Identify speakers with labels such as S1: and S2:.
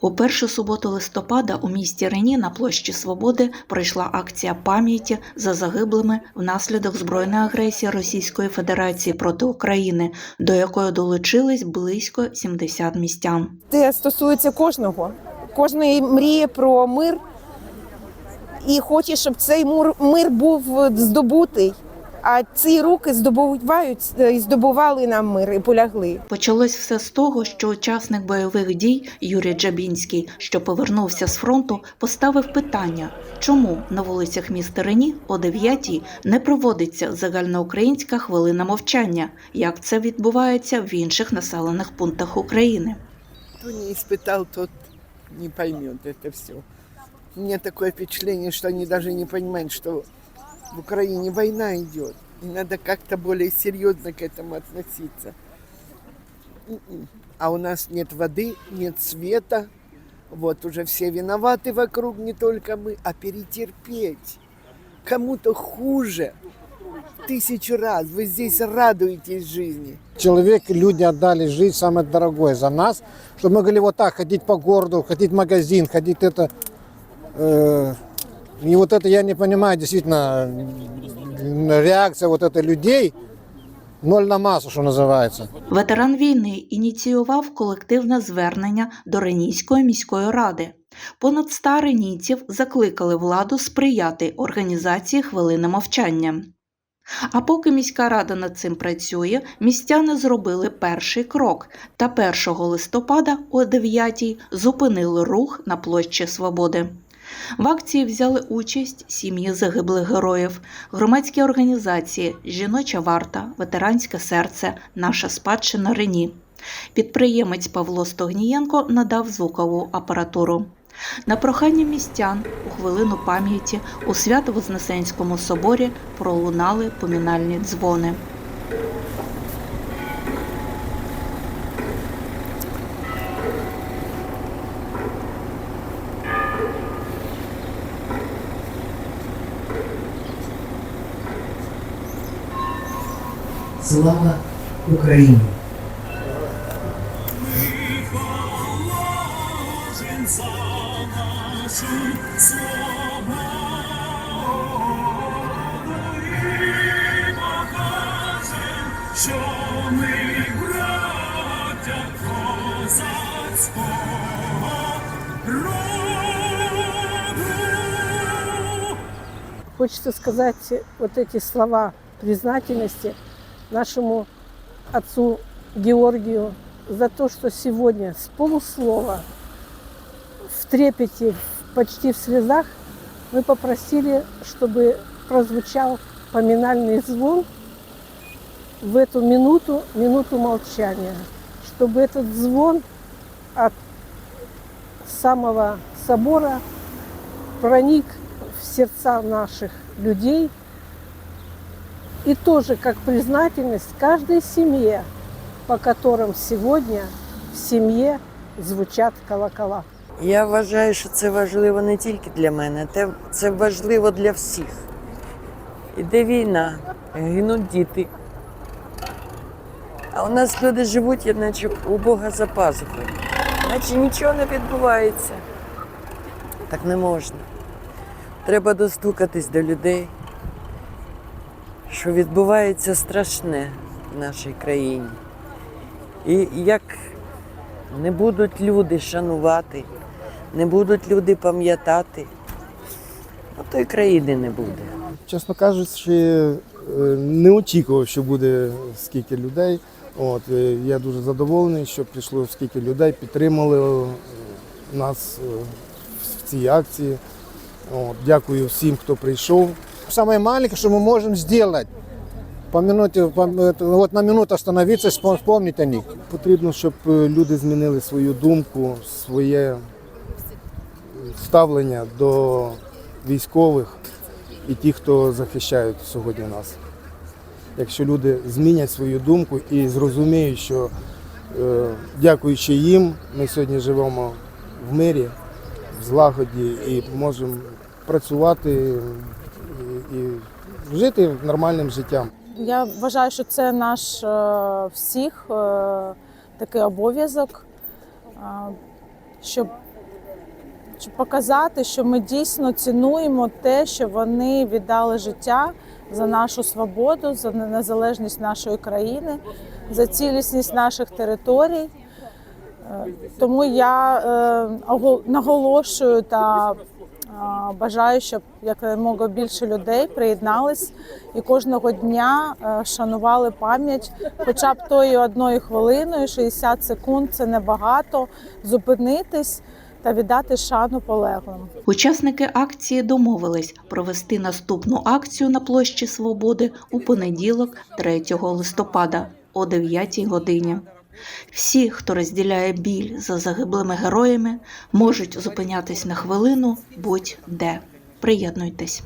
S1: У першу суботу листопада у місті Рені на площі Свободи пройшла акція пам'яті за загиблими внаслідок збройної агресії Російської Федерації проти України, до якої долучились близько 70 містян.
S2: Це стосується кожного. Кожний мріє про мир і хоче, щоб цей мир був здобутий. А ці руки здобувають і здобували нам мир і полягли.
S1: Почалось все з того, що учасник бойових дій Юрій Джабінський, що повернувся з фронту, поставив питання, чому на вулицях міста Рені о 9 не проводиться загальноукраїнська хвилина мовчання, як це відбувається в інших населених пунктах України.
S3: Кто не испытал, тот не поймет это все. У меня такое впечатление, что они даже не понимают, что в Украине война идет. Надо как-то более серьезно к этому относиться. М-м. А у нас нет воды, нет света. Вот уже все виноваты вокруг, не только мы. А перетерпеть. Кому-то хуже. Тысячу раз. Вы здесь радуетесь жизни.
S4: Человек, люди отдали жизнь самое дорогое за нас, чтобы мы могли вот так ходить по городу, ходить в магазин, ходить это. э, и вот это я не понимаю, действительно, м, реакция вот этой людей, ноль на массу, что называется.
S1: Ветеран війни ініціював колективне звернення до Ренійської міської ради. Понад ста ренійців закликали владу сприяти організації хвилини мовчання. А поки міська рада над цим працює, містяни зробили перший крок та 1 листопада о 9 зупинили рух на площі Свободи. В акції взяли участь сім'ї загиблих героїв, громадські організації, жіноча варта, ветеранське серце, наша спадщина Рені. Підприємець Павло Стогнієнко надав звукову апаратуру. На прохання містян у хвилину пам'яті у Свято-Вознесенському соборі пролунали помінальні дзвони.
S5: Слава
S6: роду.
S2: Хочется сказать вот эти слова признательности нашему отцу Георгию за то, что сегодня с полуслова, в трепете, почти в слезах, мы попросили, чтобы прозвучал поминальный звон в эту минуту, минуту молчания, чтобы этот звон от самого собора проник в сердца наших людей и тоже как признательность каждой семье, по которым сегодня в семье звучат колокола.
S7: Я вважаю, що це важливо не тільки для мене, це важливо для всіх. Іде війна, гинуть діти. А у нас люди живуть, наче у Бога за пазухою. Наче нічого не відбувається. Так не можна. Треба достукатись до людей, що відбувається страшне в нашій країні. І як не будуть люди шанувати, не будуть люди пам'ятати, ну то й країни не буде.
S8: Чесно кажучи, е, не очікував, що буде скільки людей. От, е, я дуже задоволений, що прийшло скільки людей, підтримали е, нас в цій акції. От, дякую всім, хто прийшов.
S4: Самое маленькое, что мы можем сделать, по минуте, по- вот на минуту остановиться, вспом- вспомнить о них.
S8: Потрібно, щоб е, люди змінили свою думку, своє ставлення до військових і тих, хто захищають сьогодні нас. Якщо люди змінять свою думку і зрозуміють, що е, дякуючи їм, ми сьогодні живемо в мирі, в злагоді і можемо працювати і, жити нормальним життям.
S9: Я вважаю, що це наш е, всіх е, такий обов'язок, е, щоб щоб показати, що ми дійсно цінуємо те, що вони віддали життя за нашу свободу, за незалежність нашої країни, за цілісність наших територій. Тому я наголошую та бажаю, щоб якомога більше людей приєднались і кожного дня е, шанували пам'ять, хоча б тою одною хвилиною, 60 секунд це небагато. Зупинитись та віддати шану полеглим.
S1: Учасники акції домовились провести наступну акцію на площі Свободи у понеділок, 3 листопада о 9 годині. Всі, хто розділяє біль за загиблими героями, можуть зупинятись на хвилину будь-де. Приєднуйтесь.